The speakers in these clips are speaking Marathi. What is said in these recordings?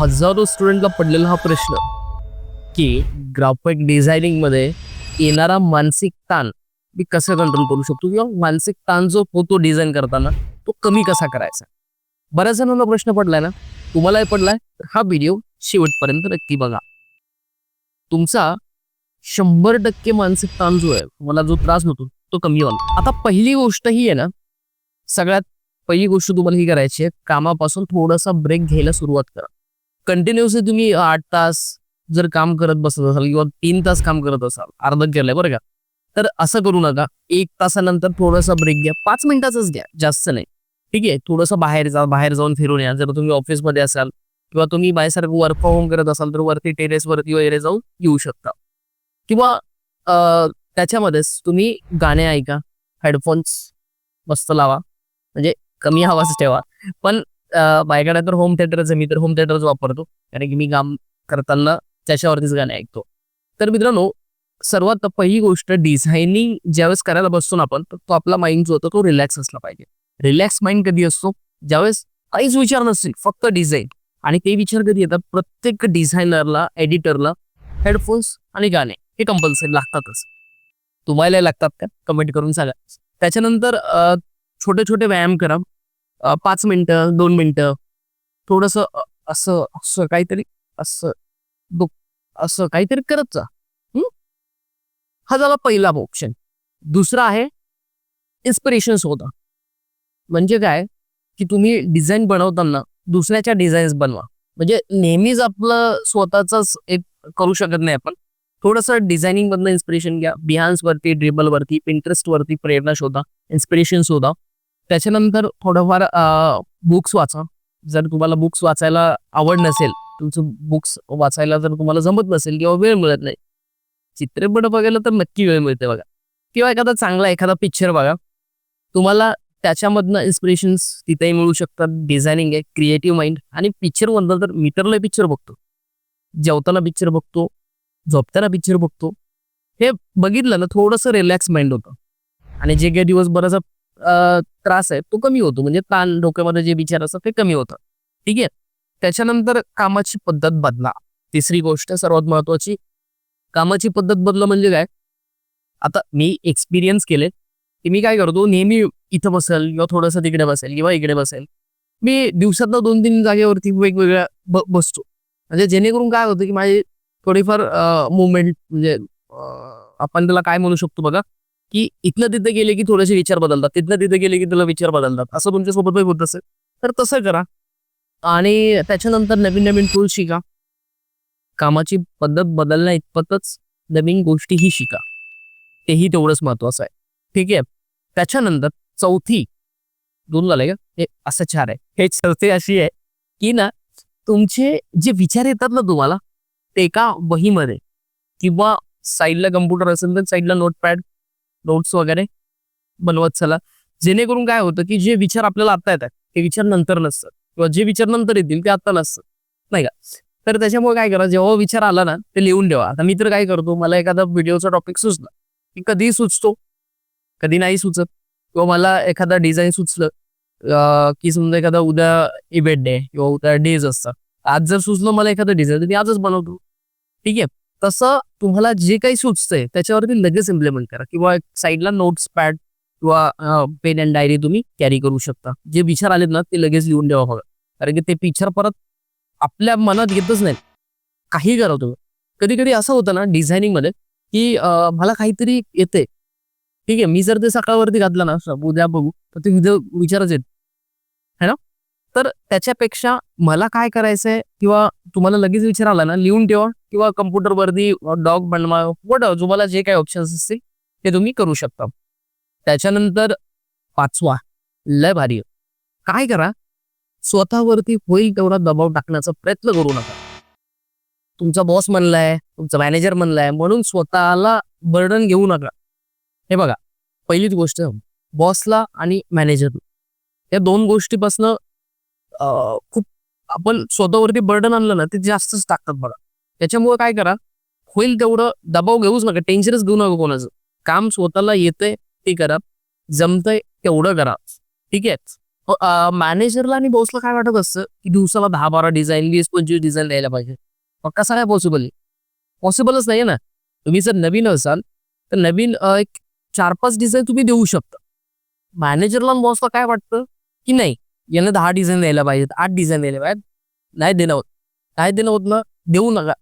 हजारो स्टुडंटला पडलेला हा प्रश्न. की ग्राफिक डिझायनिंगमध्ये येणारा मानसिक ताण मी कसं कंट्रोल करू शकतो? किंवा मानसिक ताण जो होतो डिझाईन करताना तो कमी कसा करायचा? बऱ्याच जणांना प्रश्न पडलाय ना? तुम्हालाही पडलाय? तर हा व्हिडिओ शेवटपर्यंत नक्की बघा. तुमचा शंभर टक्के मानसिक ताण जो आहे तुम्हाला जो त्रास होतो तो कमी होणार. आता पहिली गोष्ट ही आहे ना सगळ्यात पहिली गोष्ट तुम्हाला ही करायची आहे कामापासून थोडासा ब्रेक घ्यायला सुरुवात करा. कंटिन्युअसली तुम्ही आठ तास जर काम करत बसत असाल किंवा तीन तास काम करत असाल अर्ध केलंय बरं का तर असं करू नका. एक तासानंतर थोडासा ब्रेक घ्या. पाच मिनिटाचाच घ्या जास्त नाही. ठीक आहे? थोडंसं बाहेर जा बाहेर जाऊन फिरून या. जर तुम्ही ऑफिसमध्ये असाल किंवा तुम्ही बाहेरसारखं वर्क फ्रॉम होम करत असाल तर वरती टेरेस वरती वगैरे जाऊन येऊ शकता. किंवा त्याच्यामध्येच तुम्ही गाणे ऐका हेडफोन्स मस्त लावा. म्हणजे कमी आवाज ठेवा. पण माझ्याकडे तर होम थिएटरच आहे. मी तर होम थिएटरच वापरतो. कारण की मी काम करताना त्याच्यावरतीच गाणे ऐकतो. तर मित्रांनो सर्वात पहिली गोष्ट डिझायनिंग ज्यावेळेस करायला बसतो ना आपण तर तो आपला माइंड जो होतो तो रिलॅक्स असला पाहिजे. रिलॅक्स माइंड कधी असतो? ज्यावेळेस काहीच विचार नसतील फक्त डिझाईन आणि ते विचार कधी येतात? प्रत्येक डिझायनरला एडिटरला हेडफोन्स आणि गाणे हे कंपल्सरी लागतातच. तुम्हाला लागतात का? कमेंट करून सांगा. त्याच्यानंतर छोटे छोटे व्यायाम करा. पाच मिनटं दोन मिनटं. थोडस असं असं काहीतरी असं दुख असं काहीतरी करत जा. हा? झाला पहिला ऑप्शन दुसरा आहे इन्स्पिरेशन होता म्हणजे काय? की तुम्ही डिझाईन बनवताना दुसऱ्याच्या डिझाईन्स बनवा. म्हणजे नेहमीच आपलं स्वतःच एक करू शकत नाही आपण. थोडंसं डिझायनिंग मधनं इन्स्पिरेशन घ्या. बिहान्स वरती ड्रिबल वरती पिंटरेस्ट वरती प्रेरणा शोधा. इन्स्पिरेशन शोधा. त्याच्यानंतर थोडंफार बुक्स वाचा. जर तुम्हाला बुक्स वाचायला आवड नसेल तुमचं बुक्स वाचायला जर तुम्हाला जमत नसेल किंवा वेळ मिळत नाही चित्रपट बघायला तर नक्की वेळ मिळते बघा. किंवा एखादा चांगला एखादा पिक्चर बघा. तुम्हाला त्याच्यामधनं इन्स्पिरेशन्स तिथेही मिळू शकतात. डिझायनिंग आहे क्रिएटिव्ह माइंड आणि पिक्चर म्हणलं तर मी तर पिक्चर बघतो. जेवताना पिक्चर बघतो झोपताना पिक्चर बघतो. हे बघितलं ना थोडंसं रिलॅक्स माइंड होतं. आणि जे काही दिवसभराचा अं, त्रास आहे तो कमी होतो. म्हणजे ताण डोक्यामध्ये जे विचार असतात ते कमी होतं ठीक आहे? त्याच्यानंतर कामाची पद्धत बदला. तिसरी गोष्ट सर्वात महत्वाची कामाची पद्धत बदला म्हणजे काय? आता मी एक्सपिरियन्स केले. की मी काय करतो नेहमी इथं बसेल किंवा थोडंसं तिकडे बसेल किंवा इकडे बसेल. मी दिवसातनं दोन तीन जागेवरती वेगवेगळ्या ब बसतो. म्हणजे जेणेकरून काय होतं की माझी थोडीफार मुवमेंट म्हणजे आपण त्याला काय म्हणू शकतो बघा? की इथनं तिथे गेले की थोडेसे विचार बदलतात. तिथनं तिथे गेले की तुला विचार बदलतात. असं तुमच्यासोबतही होत असेल. तर तसं करा. आणि त्याच्यानंतर नवीन नवीन टूल शिका. कामाची पद्धत बदलण्या इतपतच नवीन गोष्टीही शिका. तेही तेवढंच महत्वाचं आहे. ठीक आहे? त्याच्यानंतर चौथी. दोन झाले का? हे असं चार आहे. हे चौथी अशी आहे की ना तुमचे जे विचार येतात ना तुम्हाला ते एका वहीमध्ये किंवा साईडला कम्प्युटर असेल तर साईडला नोटपॅड नोट्स वगैरे बनवत चला. जेणेकरून काय होतं की जे विचार आपल्याला आता येतात ते विचार नंतर नसतात. किंवा जे विचार नंतर येतील ते आता नसतात. नाही का? तर त्याच्यामुळे काय करा जेव्हा विचार आला ना ते लिहून ठेवा. आता मी तर काय करतो मला एखादा व्हिडिओचा टॉपिक सुचला की कधीही सुचतो. कधी नाही सुचत. किंवा मला एखादा डिझाईन सुचलं की समजा एखादा उद्या इव्हेंट डे किंवा उद्या डेज असतात. आज जर सुचलं मला एखादं डिझाईन तर मी आजच बनवतो. ठीक आहे? तसं तुम्हाला जे काही सुचतंय त्याच्यावरती लगेच इम्प्लिमेंट करा. किंवा साईडला नोट्स पॅड किंवा पेन अँड डायरी तुम्ही कॅरी करू शकता. जे विचार आलेत ना ते लगेच लिहून ठेवा बघा कारण की ते पिक्चर परत आपल्या मनात येतच नाही काही करा तुम्ही. कधी कधी असं होतं ना डिझायनिंगमध्ये की मला काहीतरी येते ठीक आहे मी जर ते सकाळवरती घातलं ना उद्या बघू तर ते उद्या विचारच येत. है ना? तर त्याच्यापेक्षा मला काय करायचंय? किंवा तुम्हाला लगेच विचार आला ना लिहून ठेवा किंवा कम्प्युटरवरती डॉग बनवा वट तुम्हाला जे काही ऑप्शन्स असतील ते तुम्ही करू शकता. त्याच्यानंतर पाचवा लय भारी. काय करा स्वतःवरती होईल तेवढा दबाव टाकण्याचा प्रयत्न करू नका. तुमचा बॉस म्हणलाय तुमचा मॅनेजर म्हणलाय म्हणून स्वतःला बर्डन घेऊ नका. हे बघा पहिलीच गोष्ट बॉसला आणि मॅनेजरला या दोन गोष्टीपासनं खूप आपण स्वतःवरती बर्डन आणलं ना ते जास्तच टाकतात बघा. त्याच्यामुळे काय करा होईल तेवढं दबाव घेऊच नका टेन्शनच घेऊ नका कोणाचं. काम स्वतःला येतंय ते करा. जमतंय तेवढं करा. ठीक आहे? मॅनेजरला आणि बॉसला काय वाटत असतं की दिवसाला दहा बारा डिझाईन वीस पंचवीस डिझाईन द्यायला पाहिजे? मग कसा काय पॉसिबल आहे पॉसिबलच नाही ना. तुम्ही जर नवीन असाल तर नवीन एक चार पाच डिझाईन तुम्ही देऊ शकता. मॅनेजरला आणि बॉसला काय वाटतं की नाही? यानं दहा डिझाईन द्यायला पाहिजेत आठ डिझाईन द्यायला पाहिजेत. नाही देणं होत. नाही देणं होत ना देऊ नका.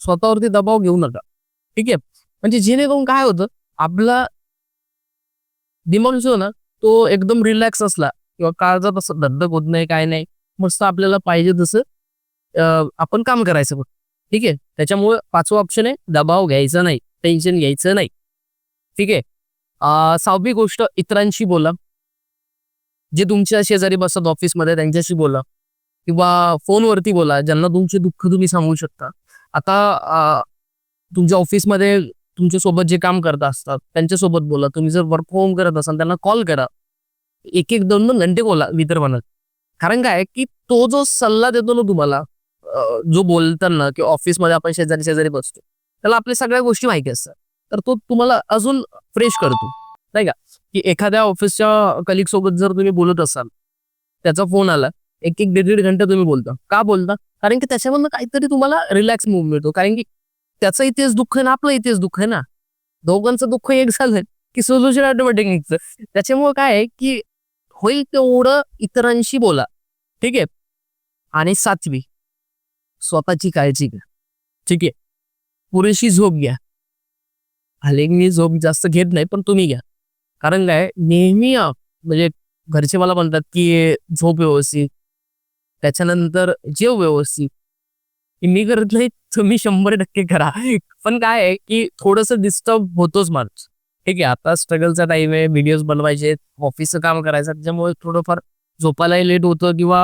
स्वतःवरती दबाव घेऊ नका. ठीक आहे? म्हणजे जेणेकरून काय होतं आपला दिमाग जो ना तो एकदम रिलॅक्स असला किंवा काळजात असं धगधग होत नाही काय नाही मस्त आपल्याला पाहिजे तसं आपण काम करायचं बघ ठीक आहे? त्याच्यामुळे पाचवा ऑप्शन आहे दबाव घ्यायचा नाही टेन्शन घ्यायचं नाही. ठीक आहे? सहावी गोष्ट इतरांशी बोला. जे तुमच्या शेजारी बसतात ऑफिसमध्ये त्यांच्याशी बोला. किंवा फोनवरती बोला ज्यांना तुमचे दुःख तुम्ही सांगू शकता. आता तुमच्या ऑफिसमध्ये तुमच्यासोबत जे काम करत असतात त्यांच्यासोबत बोला. तुम्ही जर वर्क होम करत असाल त्यांना कॉल करा. एक एक दोन दोन घंटे बोला मित्र म्हणत. कारण काय की तो जो सल्ला देतो ना तुम्हाला जो बोलताना की ऑफिसमध्ये आपण शेजारी शेजारी बसतो त्याला आपल्या सगळ्या गोष्टी माहिती असतात. तर तो तुम्हाला अजून फ्रेश करतो. नाही का? की एखाद्या ऑफिसच्या कलिग सोबत जर तुम्ही बोलत असाल त्याचा फोन आला एक एक दीड दीड घंटे तुम्ही बोलता. का बोलता? कारण की त्याच्यामधनं काहीतरी तुम्हाला रिलॅक्स मूव मिळतो. कारण की त्याचा इतिहास दुःख आहे ना आपलं इतिहास दुःख आहे ना. दोघांचं दुःख एक झालं की सोल्युशन ऑटोमॅटिक निघतं. त्याच्यामुळे काय आहे की होईल तेवढं इतरांशी बोला. ठीक आहे? आणि सातवी. स्वतःची काळजी घ्या. ठीक आहे? पुरेशी झोप घ्या. हल्ली मी झोप जास्त घेत नाही पण तुम्ही घ्या. कारण काय नेहमी म्हणजे घरचे मला म्हणतात की झोप व्यवस्थित. त्याच्यानंतर जेव व्यवस्थित. मी करत नाही तुम्ही शंभर टक्के करा. पण काय आहे की थोडस डिस्टर्ब होतोच माणूस. ठीक आहे आता स्ट्रगलचा टाइम आहे व्हिडिओज बनवायचे ऑफिसचं काम करायचं त्याच्यामुळे थोडंफार झोपायलाही लेट होतं किंवा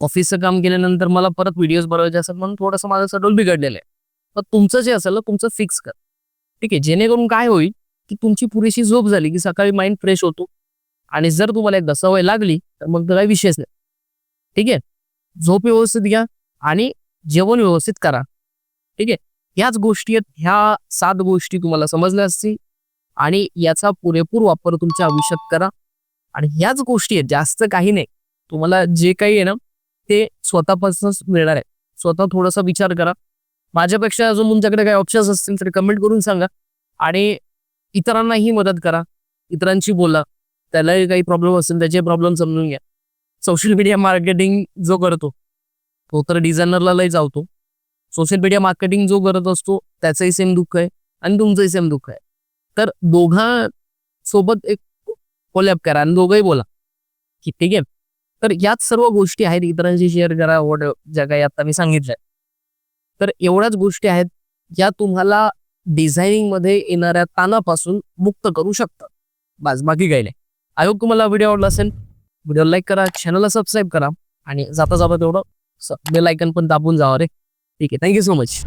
ऑफिसचं काम केल्यानंतर मला परत व्हिडिओज बनवायचे असतात म्हणून थोडंसं माझं सडोल बिघडलेलं आहे. पण तुमचं जे असेल ना तुमचं फिक्स कर. ठीक आहे जेणेकरून काय होईल की तुमची पुरेशी झोप झाली की सकाळी माइंड फ्रेश होतो. आणि जर तुम्हाला एकदा सवय लागली तर मग तर काही विशेष नाही. ठीक आहे? झोप व्यवस्थित घ्या आणि जेवण व्यवस्थित करा. ठीक आहे? ह्याच गोष्टी आहेत ह्या सात गोष्टी तुम्हाला समजल्या असतील. आणि याचा पुरेपूर वापर तुमच्या आयुष्यात करा. आणि ह्याच गोष्टी आहेत जास्त काही नाही. तुम्हाला जे काही आहे ना ते स्वतःपासूनच मिळणार आहे. स्वतः थोडासा विचार करा. माझ्यापेक्षा अजून तुमच्याकडे काही ऑप्शन्स असतील तर कमेंट करून सांगा. आणि इतरांनाही मदत करा. इतरांशी बोला. त्यालाही काही प्रॉब्लेम असेल त्याचे प्रॉब्लेम समजून घ्या. सोशल मीडिया मार्केटिंग जो करतो तो तर डिझायनरला लय जावतो सोशल मीडिया मार्केटिंग जो करत असतो त्याचंही सेम दुःख आहे आणि तुमचंही सेम दुःख आहे. तर दोघा सोबत एक कोलॅप करा आणि दोघंही बोला. की ठीक आहे? तर याच सर्व गोष्टी आहेत इतरांशी शेअर करा वॉट ज्या काही आता मी सांगितलंय तर एवढ्याच गोष्टी आहेत ज्या तुम्हाला डिझायनिंगमध्ये येणाऱ्या ताणापासून मुक्त करू शकतात. बस बाकी काही नाही. आय होप तुम्हाला व्हिडिओ आवडला असेल व्हिडिओ लाईक करा चॅनलला सबस्क्राईब करा आणि जाता जाता तेवढं बेल आयकन पण दाबून जावा रे. ठीक आहे थँक्यू सो मच